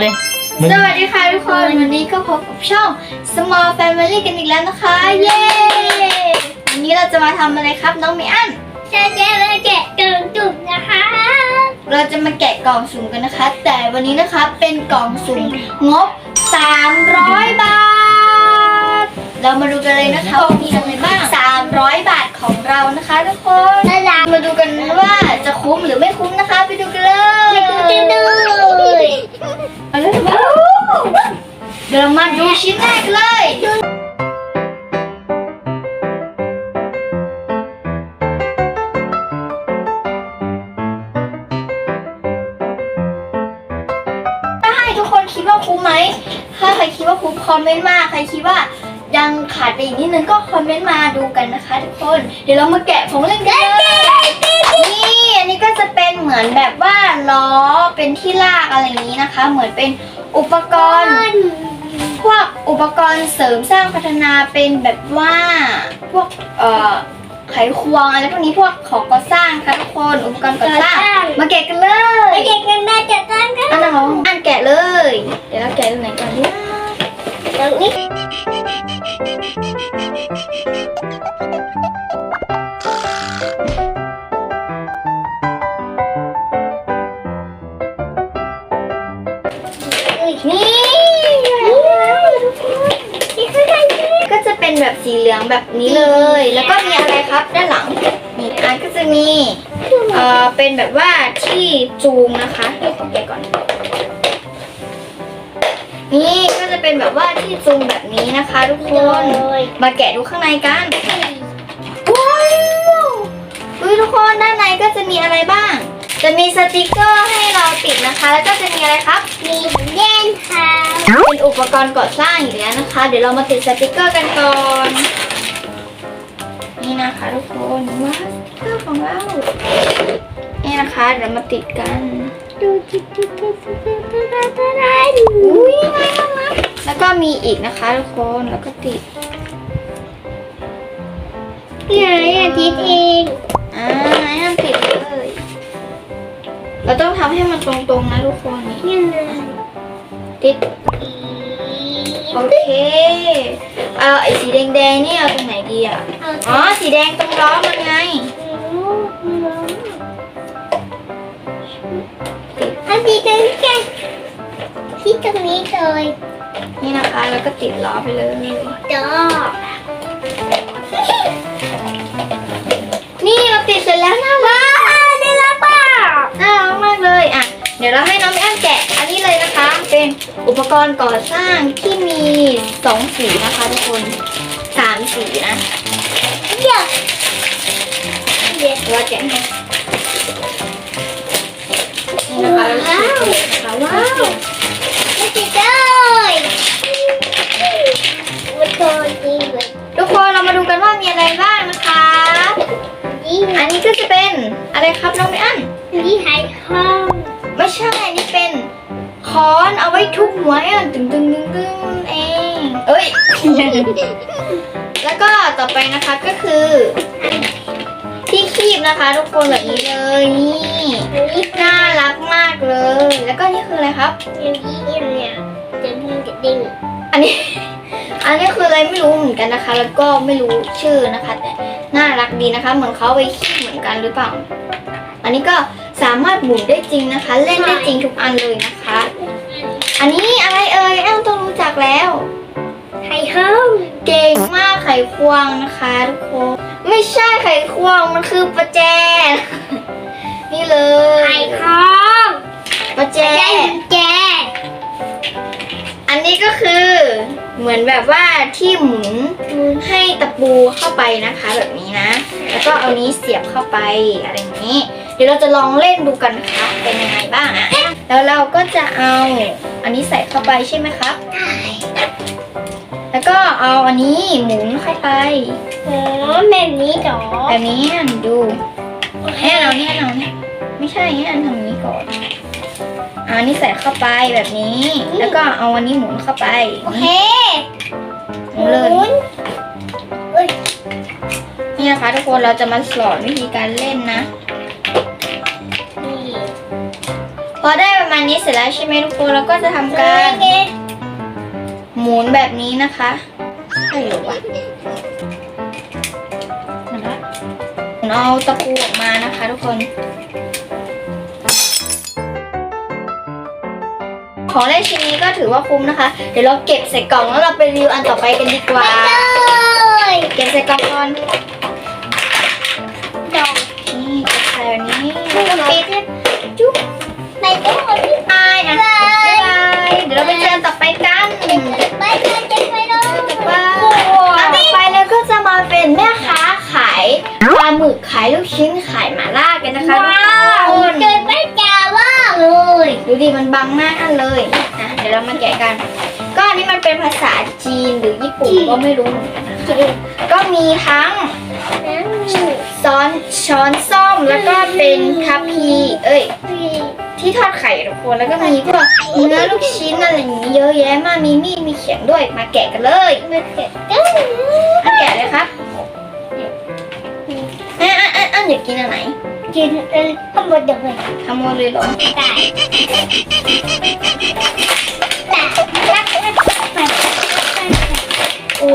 เลย สวัสดีค่ะทุกคน วันนี้ก็พบกับช่อง Small Family กันอีกแล้วนะคะ เย้ วันนี้เราจะมาทำอะไรครับน้องเมอันจะแกะมาแกะกล่องจุ่มนะคะ เราจะมาแกะกล่องสุ่มกันนะคะ แต่วันนี้นะคะเป็นกล่องสุ่มงบ 300 บาท เรามาดูกันเลยนะคะว่ามีอะไรบ้าง 300 บาทของเรานะคะทุกคนน่ารักมาดูกันว่าจะคุ้มหรือไม่คุ้มนะคะ ไปดูกันเลยไปดูกันเลย เดี๋ยวมาดูชิ้นแรกเลยถ้าให้ทุกคนคิดว่าคุ้มไหม ถ้าใครคิดว่าคุ้มคอมเมนต์มา ใครคิดว่ายังขาดไปอีกนิดนึงก็คอมเมนต์มาดูกันนะคะทุกคน เดี๋ยวเรามาแกะของเล่นกันเลยนี่อันนี้ก็จะเป็นเหมือนแบบว่าล้อเป็นที่ลากอะไรอย่างนี้นะคะ เหมือนเป็นอุปกรณ์ พวกอุปกรณ์เสริมสร้างพัฒนาเป็นแบบว่าพวกเอ่อไขควงอะไรพวกนี้พวกของก่อสร้างค่ะทุกคนอุปกรณ์ก่อสร้าง มาแกะกันเลยไปแกะกันได้จัดการกันอันน้องอ่านแกะเลย เดี๋ยวเราแกะตรงไหนก่อนดีนะตรงนี้นี่ นี้เลย แล้วก็มีอะไรครับด้านหลังนี่อันก็จะมีเอ่อเป็นแบบว่าที่จูงนะคะเดี๋ยวขอแกะก่อน นี่ก็จะเป็นแบบว่าที่จูงแบบนี้นะคะ ทุกคนมาแกะดูข้างในกันว้าวเฮ้ยทุกคนด้านในก็จะมีอะไรบ้าง จะมีสติกเกอร์ให้เราติดนะคะ แล้วก็จะมีอะไรครับ มีแย่นค่ะเป็นอุปกรณ์ก่อสร้างอีกแล้วนะคะ เดี๋ยวเรามาติดสติกเกอร์กันก่อน นี่นะคะทุกคนว้าสเกอร์ของเรานี่นะคะเดี๋ยวมาติดกันดูจิ๊ดจิ๊ดจิ๊ดจิ๊ดจิ๊ดจิ๊ดจิ๊ดอุ้ยน่ารักแล้วก็มีอีกนะคะทุกคนแล้วก็ติดนี่ไงอาทิตย์เองอ่าให้มันติดเลยเราต้องทำให้มันตรงๆนะทุกคนนี่นี่ไงติดโอเค เอาไอ้สีแดงๆนี่เอาตรงไหนดีอะเอาอ๋อ สีแดงตรงล้อมันไงอาทิตย์กันแกะที่ตรงนี้เลยนี่นะคะ แล้วก็ติดล้อไปเลย จอนี่เราติดเสร็จแล้วน่ารั ป็นอุปกรณ์ก่อสร้างที่มีสองสีนะคะทุกคนสามสีนะเดี๋ยวเดี๋ยวว่าแกะให้นี่นะคะเราฉีกเลยนะคะว้าวไม่ติดเลยมันโตจริงเลยทุกคนเรามาดูกันว่ามีอะไรบ้างนะคะนี่อันนี้ก็จะเป็นอะไรครับน้องไม่อันนี่หายห้องไม่ใช่อันนี้เป็น ค้อนเอาไว้ทุบหัวไอ้อันตึงตึงตึงตึงเองเอ้ย แล้วก็ต่อไปนะคะก็คือ ที่คีบนะคะ ทุกคนแบบนี้เลยนี่อันนี้น่ารักมากเลย แล้วก็นี่คืออะไรครับอันนี้เนี่ยจะดิ้งจะดิ้งอันนี้ อันนี้คืออะไรไม่รู้เหมือนกันนะคะ แล้วก็ไม่รู้ชื่อนะคะ แต่น่ารักดีนะคะ เหมือนเขาเอาไปขี้เหมือนกันหรือเปล่าอันนี้ก็สามารถหมุนได้จริงนะคะ เล่นได้จริงทุกอันเลยนะคะ อันนี้อะไรเอ่ยแอมต้องรู้จักแล้วหายห้องเก่งมากไขควงนะคะทุกคน ไม่ใช่ไขควงมันคือประแจ นี่เลหายยห้องประแจแจ้งแจอันนี้ก็คือเหมือนแบบว่าที่หมุนให้ตะปูเข้าไปนะคะ แบบนี้นะ แล้วก็เอานี้เสียบเข้าไปอะไรอย่างนี้ เดี๋ยวเราจะลองเล่นดูกันนะคะเป็นยังไงบ้างอะแล้วเราก็จะเอาอันนี้ใส่เข้าไปใช่ไหมครับแล้วก็เอาอันนี้หมุนเข้าไปอ๋อแบบนี้เหรอแบบนี้อะดูให้เราเนี่ยเราเนี่ยไม่ใช่ให้อันทำอย่างนี้ก่อนอะอันนี้ใส่เข้าไปแบบนี้ แล้วก็เอาอันนี้หมุนเข้าไปโอเคหมุนเลยหมุนเอ้ยนี่นะคะทุกคนเราจะมาสอนวิธีการเล่นนะ พอได้ประมาณนี้เสร็จแล้วใช่ไหมทุกคนแล้วก็จะทำการหมุนแบบนี้นะคะไอ้หรอวะมันละหมุนเอาตะปูออกมานะคะทุกคน ของเล่นชิ้นนี้ก็ถือว่าคุ้มนะคะ เดี๋ยวเราเก็บใส่กล่องแล้วเราไปรีวิวอันต่อไปกันดีกว่า เก็บใส่กล่องก่อน ไปก็หมดที่บายอะบ๊ายบายเดี๋ยวเราไปเจอกันต่อไปกันไปกันจะไปเลยว้าวต่อไปแล้วก็จะมาเป็นแม่ค้าขายปลาหมึกขายลูกชิ้นขายหม่าล่ากันนะคะว้าวทุกคนเกิดไม่จ้าว่าเลยดูดิมันบังหน้าอันเลยอะเดี๋ยวเรามาแกะกัน ก็อันนี้มันเป็นภาษาจีนหรือญี่ปุ่นก็ไม่รู้เหมือนกันนะคะก็มีทั้งซ้อนช้อนส้อมแล้วก็เป็นทัพพีเอ้ย ที่ทอดไข่ทุกคนแล้วก็มีพวกเนื้อลูกชิ้นอะไรอย่างนี้เยอะแยะมากมีมีดมีเขียงด้วยมาแกะกันเลยมาเกิดกันอะแกะเลยครับอะอะอะอะอยากกินอันไหนกินเออข้างบนเดี๋ยวไปทำโมดเลยเหรอตายตายรักรักไปโอ้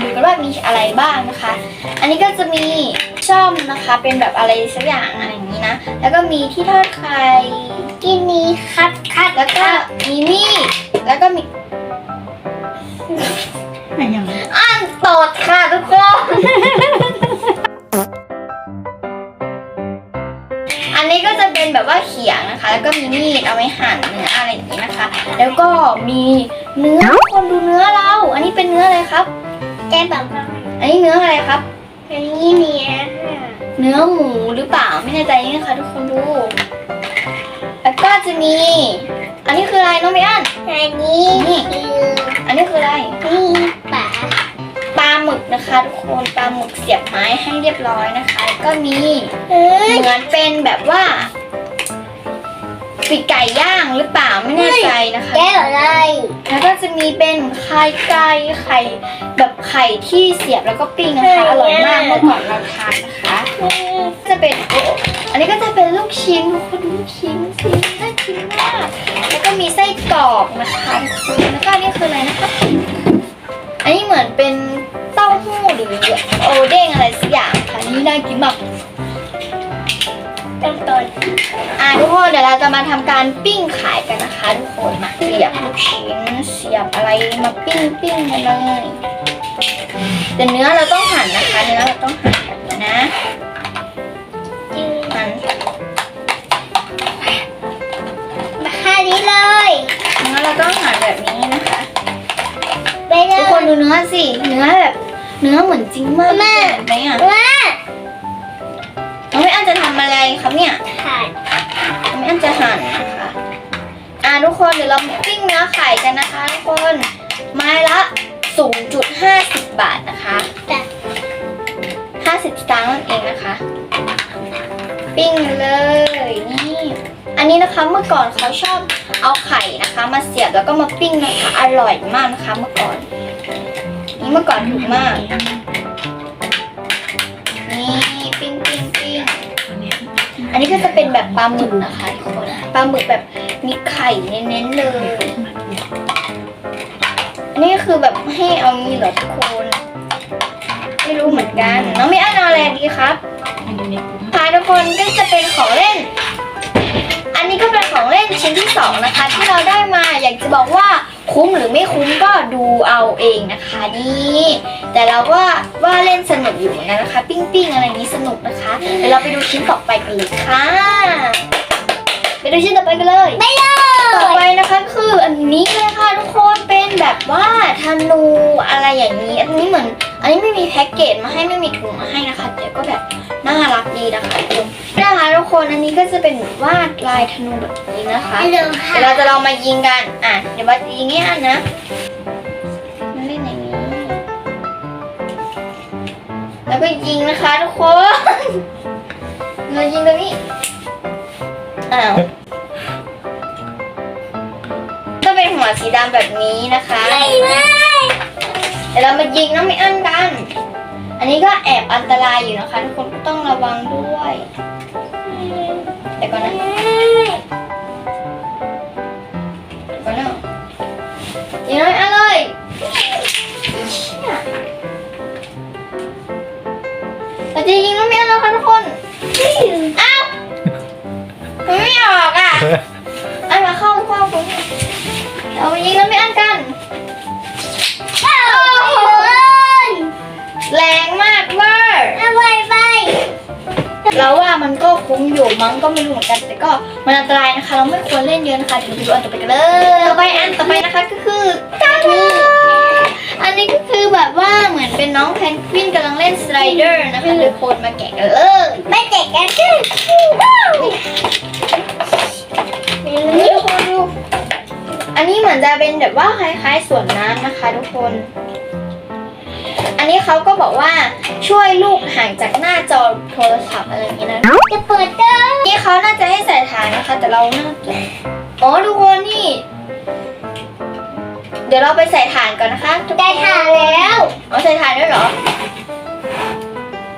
มากนะคะเดี๋ยวเรามาดูกันว่ามีอะไรบ้างนะคะ อันนี้ก็จะมีช่อมนะคะ เป็นแบบอะไรสักอย่างอะไรอย่างนี้นะ แล้วก็มีที่ทอดไข่กินนี้ครับครับแล้วก็มีมีดแล้วก็มีไหนยังอ่านตอดค่ะทุกคนอันนี้ก็จะเป็นแบบว่าเขียงนะคะ แล้วก็มีมีดเอาไว้หั่นเนื้ออะไรอย่างนี้นะคะ แล้วก็มีเนื้อทุกคนดูเนื้อเรา อันนี้เป็นเนื้ออะไรครับ แกแบบว่าอันนี้เนื้ออะไรครับ อันนี้เนี่ยเนื้อหมูหรือเปล่าไม่แน่ใจนี่นะคะทุกคนดู แล้วก็จะมี อันนี้คืออะไรน้องเบอันอันนี้คืออันนี้คืออะไรนี่ป่าปลาหมึกนะคะทุกคนปลาหมึกเสียบไม้ให้เรียบร้อยนะคะแล้วก็มีเฮ้ยเหมือนเป็นแบบว่า ปีกไก่ย่างหรือเปล่าไม่แน่ใจนะคะ แก้วอะไร แล้วก็จะมีเป็นไข่ไก่ไข่แบบไข่ที่เสียบแล้วก็ปิ้งนะคะอร่อยมากเมื่อก่อนเราทานนะคะจะเป็นโอ้อันนี้ก็จะเป็นลูกชิ้นทุกคนดูลูกชิ้นสิน่ากินมากแล้วก็มีไส้กรอกนะคะทุกคนแล้วก็อันนี่คืออะไรนะคะอันนี้เหมือนเป็นเต้าหู้หรือโอเด้งอะไรสักอย่างค่ะนี่น่ากินมาก ต้นต้นอะทุกคนเดี๋ยวเราจะมาทำการปิ้งขายกันนะคะทุกคนมาเสียบลูกชิ้นเสียบอะไรมาปิ้งปิ้งกันเลยแต่เนื้อเราต้องหั่นนะคะเนื้อเราต้องหั่นแบบนี้นะหั่นมาค่านี้เลยเนื้อเราต้องหั่นแบบนี้นะคะไปเลทุกยคนดูเนื้อสิเนื้อแบบเนื้อเหมือนจริงมากแม่เห็นไหมอะว่าน้องไม่อันจะทำอะไร ครับเนี่ยถ่ายน้องไม่อันจะหั่นนะคะอะทุกคนเดี๋ยวเราปิ้งเนื้อไข่กันนะคะทุกคนไม้ละ 0.50 บาทนะคะแต่50สตางค์นั่นเองนะคะ ปิ้งเลยนี่อันนี้นะคะเมื่อก่อนเขาชอบเอาไข่นะคะ มาเสียบแล้วก็มาปิ้งนะคะ อร่อยมากนะคะเมื่อก่อน นี่เมื่อก่อนถูกมาก แบบปลาหมึกนะคะทุกคนปลาหมึกแบบมีไข่เน้นๆเลย นี่คือแบบให้เอามีเหรอทุกคนไม่รู้เหมือนกัน น้องไม่อ่านอะไรดีครับอันนี้ค่ะทุกคนก็จะเป็นของเล่น อันนี้ก็เป็นของเล่นชิ้นที่สองนะคะ ที่เราได้มาอยากจะบอกว่า คุ้มหรือไม่คุ้มก็ดูเอาเองนะคะนี่แต่เราว่าว่าเล่นสนุกอยู่เหมือนกันนะคะ ปิ้งปิ้งอะไรนี้สนุกนะคะเดี๋ยวเราไปดูชิ้นต่อไปกันเลยค่ะไปดูชิ้นต่อไปกันเลยไปเลต่อยไปนะคะคืออันนี้เลยค่ะทุกคนเป็นแบบว่าธนูอะไรอย่างนี้ อันนี้เหมือน อันนี้ไม่มีแพ็กเกจมาให้ไม่มีถุงมาให้นะคะ แต่ก็แบบน่ารักดีนะคะทุกคนนะคะทุกคนอันนี้ก็จะเป็นวาดลายธนูแบบนี้นะคะไปเลยค่ะเดี๋ยวเราจะลองมายิงกันอะเดี๋ยวมายิงให้อันนะมันเล่นอย่างนี้แล้วก็ก็ยิงนะคะ ทุกคนเรายิงตรงนี้อ้าวก็เป็นหัวสีดำแบบนี้นะคะไม่ไม่ เดี๋ยวเรามายิงน้องไม่อั้นกัน อันนี้ก็แอบอันตรายอยู่นะคะ ทุกคนก็ต้องระวังด้วยเดี๋ยวก่อนนะเดี๋ยวก่อนนะยิงน้องไม่อั้นเลยเชี่ยเราจะยิงน้องไม่อั้นแล้วค่ะทุกคนอ้าวมันไม่ออกอะอันมาเข้าเข้าตรงนี้เรามายิงน้องไม่อั้นกัน ก็ไม่รู้เหมือนกันแต่ก็มันอันตรายนะคะ เราไม่ควรเล่นเยอะนะคะเดี๋ยวไปดูอันต่อไปกันเลยต่อไปอันต่อไปนะคะก็คือตาดาอันนี้ก็คือแบบว่าเหมือนเป็นน้องแพนกวินกำลังเล่นสไลเดอร์นะคะทุกคนมาแกะกันเลยไม่เจ็กกันขึ้นนี่ทุกคนดูอันนี้เหมือนจะเป็นแบบว่าคล้ายๆสวนน้ำนะคะ ทุกคน อันนี้เขาก็บอกว่าช่วยลูกห่างจากหน้าจอโทรศัพท์อะไรอย่างนี้นะจะเปิดเด้อนี่เขาน่าจะให้ใส่ฐานนะคะ แต่เราน่าจะอ๋อทุกคนนี่ เดี๋ยวเราไปใส่ฐานก่อนนะคะทุกคนได้ทานแล้วอ๋อใส่ฐานด้วยเหรอ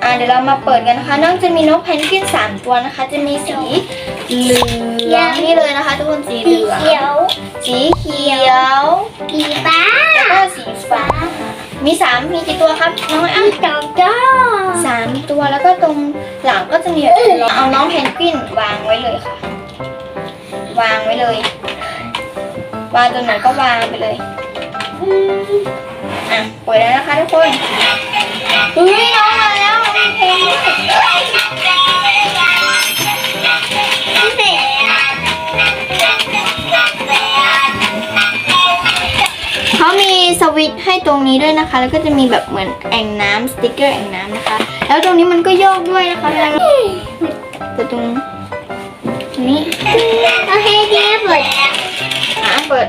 อ่าเดี๋ยวเรามาเปิดกันนะคะน้องจะมีนกเพนกวินสามตัวนะคะ จะมีสีเหลืองนี่เลยนะคะ ทุกคนสีเหสีลืองเขียวสีเขียว สีฟ้าแล้วก็สีฟ้า มีสามมีกี่ตัวครับน้องอ้ำสองจ้าสามตัวแล้วก็ตรงหลังก็จะมีแบบเอาน้องเพนกวินวางไว้เลยค่ะ วางไว้เลย วางตรงไหนก็วางไปเลยอะเปิดแล้วนะคะทุกคนเฮ้ยน้องมาแล้วน้อง วิตให้ตรงนี้ด้วยนะคะ แล้วก็จะมีแบบเหมือนแอ่งน้ำสติกเกอร์แอ่งน้ำนะคะ แล้วตรงนี้มันก็โยกด้วยนะคะเวลาแต่ตรงนี้โอเคเปิดอะเปิด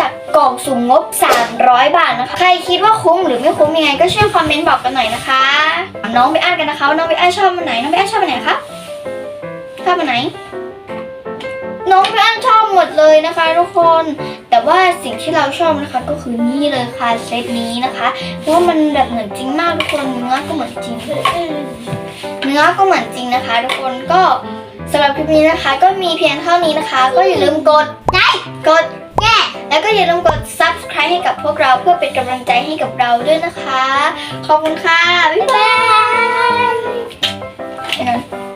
จากกล่องสุ่มงบ 300 บาทนะคะ ใครคิดว่าคุ้มหรือไม่คุ้มยังไงก็ช่วยคอมเมนต์บอกกันหน่อยนะคะ น้องไปอ่านกันนะคะว่าน้องไปอ่านชอบมันไหน น้องไปอ่านชอบมันไหนคะชอบมันไหน น้องไปอ่านชอบหมดเลยนะคะทุกคน แต่ว่าสิ่งที่เราชอบนะคะก็คือนี่เลยค่ะเซตนี้นะคะเพราะว่ามันแบบเหมือนจริงมากทุกคน เนื้อก็เหมือนจริง เนื้อก็เหมือนจริงนะคะ ทุกคนก็สำหรับคลิปนี้นะคะ ก็มีเพียงเท่านี้นะคะ ก็อย่าลืมกดไลค์กด แง่แล้วก็อย่าลืมกด subscribe ให้กับพวกเราเพื่อเป็นกำลังใจให้กับเราด้วยนะคะ ขอบคุณค่ะ บ๊ายบาย